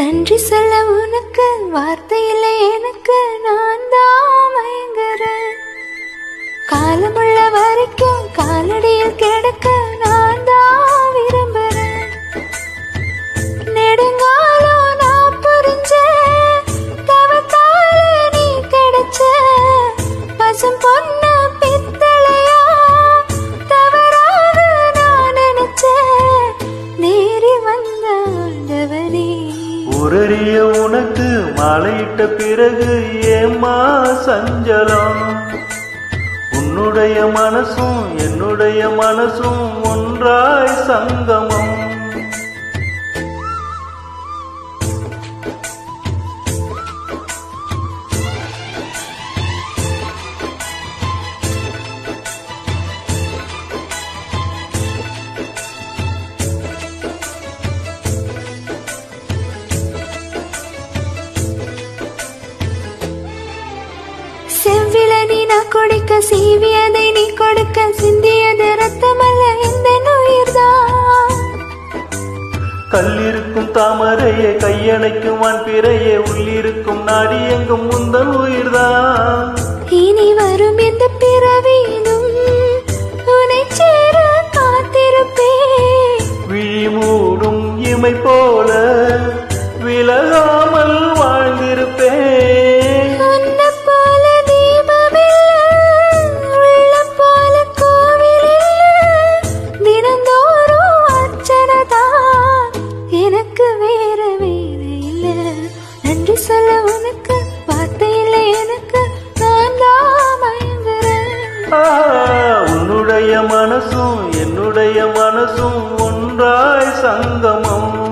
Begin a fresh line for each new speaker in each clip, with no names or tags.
நன்றி சொல்ல உனக்கு வார்த்தை இல்லை எனக்கு நான் தான் மயங்குறேன் காலமுள்ள வரைக்கும் காலடியில் கிடக்க நான் தான் விரும்புறேன். நெடுங்காலம் நான் புரிஞ்ச தவத்தால நீ கிடைச்ச பசும் பொண்ண
உரறிய உனக்கு மாலையிட்ட பிறகு ஏமா சஞ்சலம்? உன்னுடைய மனசும் என்னுடைய மனசும் ஒன்றாய்
சங்கம். சீவியதை நீ கொடுக்க சிந்தியது ரத்தமல்ல இந்த உயிர்தான்
கல்லிருக்கும் தாமரையே கையணைக்கும் வான் பிறையே உள்ளிருக்கும் நாடி எங்கும் முந்தன் உயிர்தான்.
இனி வரும் எந்த பிறவியிலும் உன்னை சேர காத்திருப்பேன்.
விழி மூடும் இமை போல விலகாமல் மனசும் என்னுடைய மனசும் ஒன்றாய் சங்கமம்.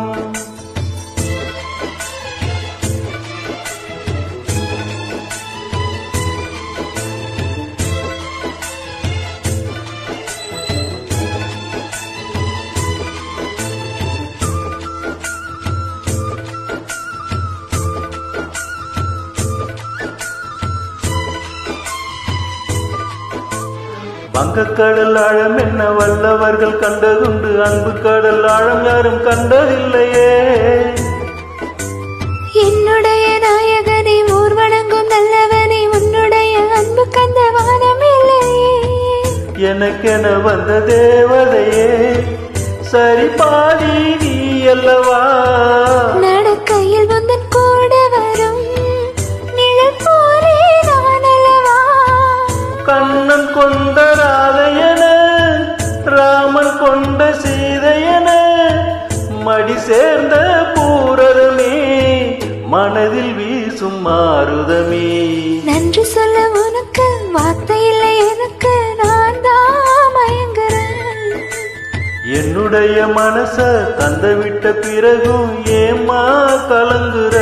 வங்கக்கடல் ஆழம் என்ன வல்லவர்கள் கண்டதுண்டு? அன்பு கடல் ஆழம் யாரும் கண்டதில்லையே.
என்னுடைய நாயகனை ஊர் வணங்கும் நல்லவனை உன்னுடைய அன்பு கந்த வானம் இல்லையே.
எனக்கென வந்த தேவதையே சரி பாதி நீ அல்லவா? சீதையன மடி சேர்ந்த பூரதமே மனதில் வீசும் மாறுதமே
நன்றி சொல்ல உனக்கு வார்த்தை இல்லை எனக்கு நான் தான் மயங்குறேன்.
என்னுடைய மனச தந்த விட்ட பிறகும் ஏமா கலங்குற?